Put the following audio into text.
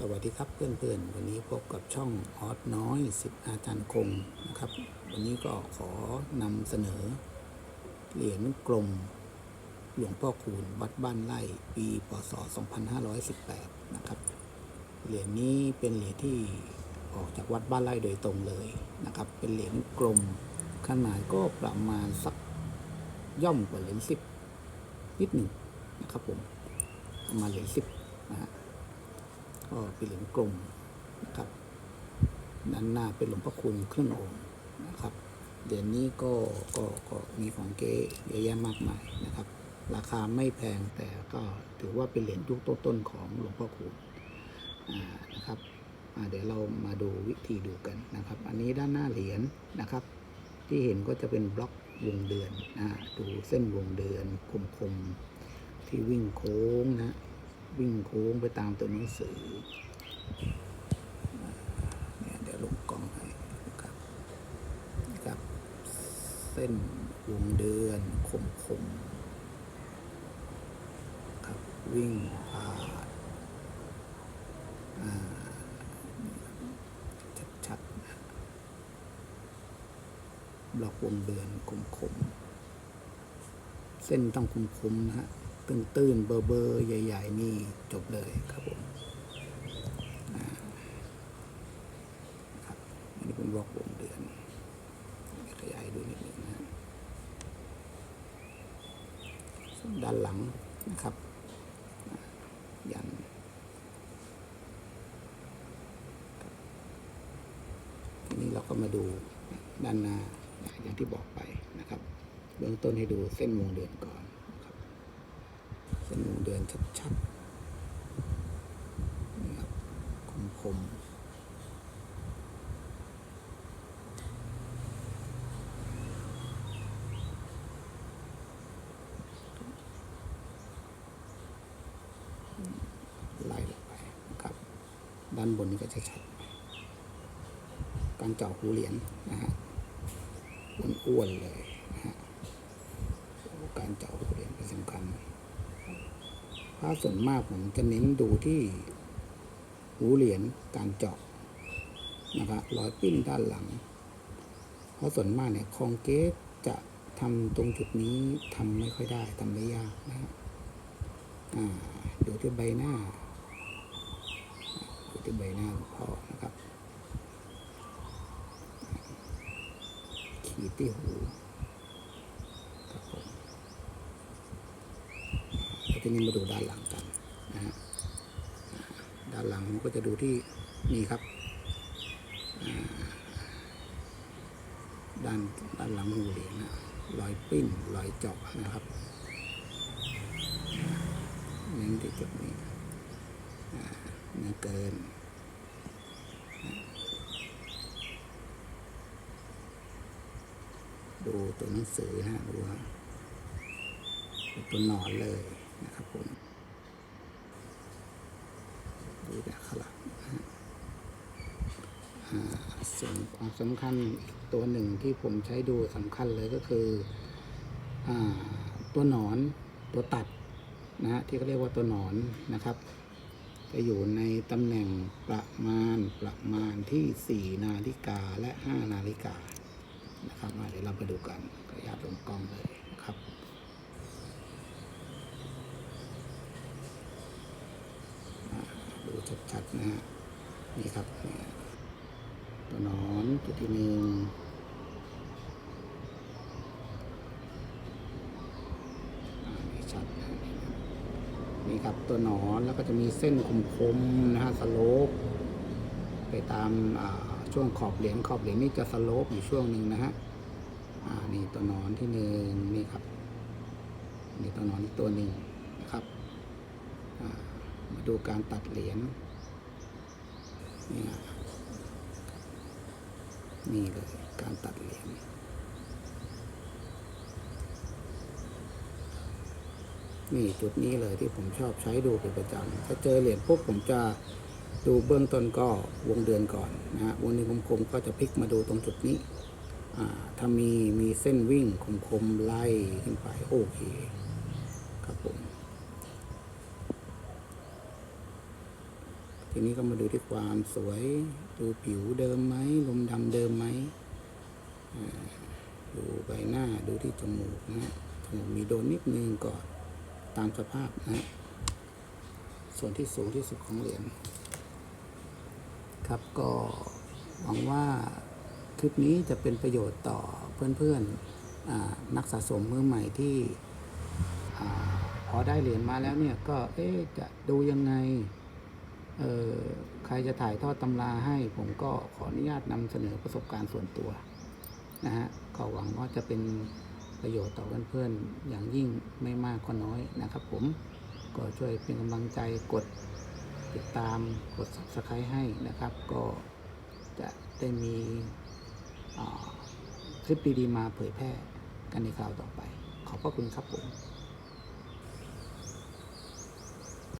สวัสดีครับเพื่อนๆ วันนี้พบกับช่องออสน้อยสิบอาจารย์คงนะครับ วันนี้ก็ขอนำเสนอ เหรียญกลมหลวงพ่อคูณวัดบ้านไร่ปีพศ 2518 นะครับ เหรียญนี้เป็นเหรียญที่ออกจากวัดบ้านไร่โดยตรงเลยนะครับ เป็นเหรียญกลมขนาดก็ประมาณสักย่อมกว่าเหรียญสิบนิดหนึ่งนะครับผมประมาณเหรียญสิบนะฮะ ก็เป็นเหรียญกลมนะครับด้านหน้าเป็นหลวงพ่อคุณครึ่งองค์นะครับเหรียญนี้ก็ก็ก็มีของเก๊เยอะแยะมากมายนะครับ ราคาไม่แพงแต่ก็ถือว่าเป็นเหรียญยุคต้นๆของหลวงพ่อคูณนะครับเดี๋ยวเรามาดูวิธีดูกันนะครับ อันนี้ด้านหน้าเหรียญนะครับ ที่เห็นก็จะเป็นบล็อกวงเดือนนะดูเส้นวงเดือนคมๆที่วิ่งโค้งนะ วิ่งโค้งไปตามตัวหนังสือเนี่ยเดี๋ยวลงกล้องให้ครับครับ เส้นวงเดือนคมคมครับวิ่งผ่านชัดๆนะบล็อกวงเดือนคมคมเส้นต้องคมคมนะฮะ ตื้นตื้นๆ เบอร์เบอร์ใหญ่ ๆ นี่จบเลยครับผมครับอันนี้เป็นบล็อกวงเดือน ขยายดูนิดหนึ่งนะด้านหลังนะครับยันทีนี้เราก็มาดูด้านหน้าอย่างที่บอกไปนะครับ เบื้องต้นให้ดูเส้นวงเดือนก่อน สนวงเดือนชัดๆนี่ครับคมๆไล่ลงไปนะครับ ด้านบนนี้ก็จะชัด การเจาะหูเหรียญนะฮะอ้วนๆเลยนะฮะการเจาะหูเหรียญเป็นสำคัญ เพราส่วนมากผมจะเน้นดูที่หูเหรียญการเจาะนะครับรอยปิ้นด้านหลัง เพราะส่วนมากเนี่ยคองเกตจะทำตรงจุดนี้ทำไม่ค่อยได้ทำได้ยากนะฮะดูที่ใบหน้าดูที่ใบหน้าหลวงพ่อนะครับขีดที่หูครับผม แล้ว ทีนี้มาดูด้านหลังกันนะฮะด้านหลังผมก็จะดูที่นี่ครับ ด้านด้านหลังหูเหรียญนะรอยปิ้นรอยเจาะนะครับเน้นที่จุดนี้อ่เนื้อเกินดูตัวหนังสือฮะดูครับตัวหนอนเลย นะครับผมดูแบบขลังนะฮะอ่าส่วนความสำคัญอีกตัวหนึ่งที่ผมใช้ดูสำคัญเลยก็คืออตัวหนอนตัวตัดนะฮะที่เขาเรียกว่าตัวหนอนนะครับจะอยู่ในตำแหน่งประมาณประมาณที่ 4 นาฬิกาและ 5 นาฬิกานะครับเดี๋ยวเราไปดูกันขออนุญาตลงกล้องเลยนะครับ ดู ชัดๆนะฮะนี่ครับตัวหนอนจุดที่หนึ่งชัดนี่ครับตัวหนอนแล้วก็จะมีเส้นคมๆนะฮะสโลปไปตามช่วงขอบเหรียญขอบเหรียญนี่จะสโลปอยู่ช่วงหนึ่งนะฮะนี่ตัวหนอนที่หนึ่งนี่ครับนี่ตัวหนอนอีกตัวหนึ่งนะครับอ่า มาดูการตัดเหรียญนี่นะนี่เลยการตัดเหรียญนี่จุดนี้เลยที่ผมชอบใช้ดูเป็นประจำถ้าเจอเหรียญปุ๊บผมจะดูเบื้องต้นก็วงเดือนก่อนนะฮะวงเดือนคมๆก็จะพลิกมาดูตรงจุดนี้ถ้ามีมีเส้นวิ่งคมๆไล่ขึ้นไปโอเคครับผม ทีนี้ก็มาดูที่ความสวย ดูผิวเดิมไหมลมดำเดิมไหมดูใบหน้าดูที่จมูกนะจมูกมีโดนนิดนึงก็ตามสภาพนะ ส่วนที่สูงที่สุดของเหรียญครับก็หวังว่าคลิปนี้จะเป็นประโยชน์ต่อเพื่อนๆอ่านักสะสมมือใหม่ที่อพอได้เหรียญมาแล้วเนี่ยก็เอ๊จะดูยังไง ใครจะถ่ายทอดตำราให้ผมก็ขออนุญาตนำเสนอประสบการณ์ส่วนตัวนะฮะก็หวังว่าจะเป็นประโยชน์ต่อเพื่อนๆอย่างยิ่งไม่มากก็น้อยนะครับ ผมก็ช่วยเป็นกำลังใจกดติดตามกด subscribe ให้นะครับ ก็จะได้มีคลิปดีๆมาเผยแพร่กันในคราวต่อไป ขอบพระคุณครับผม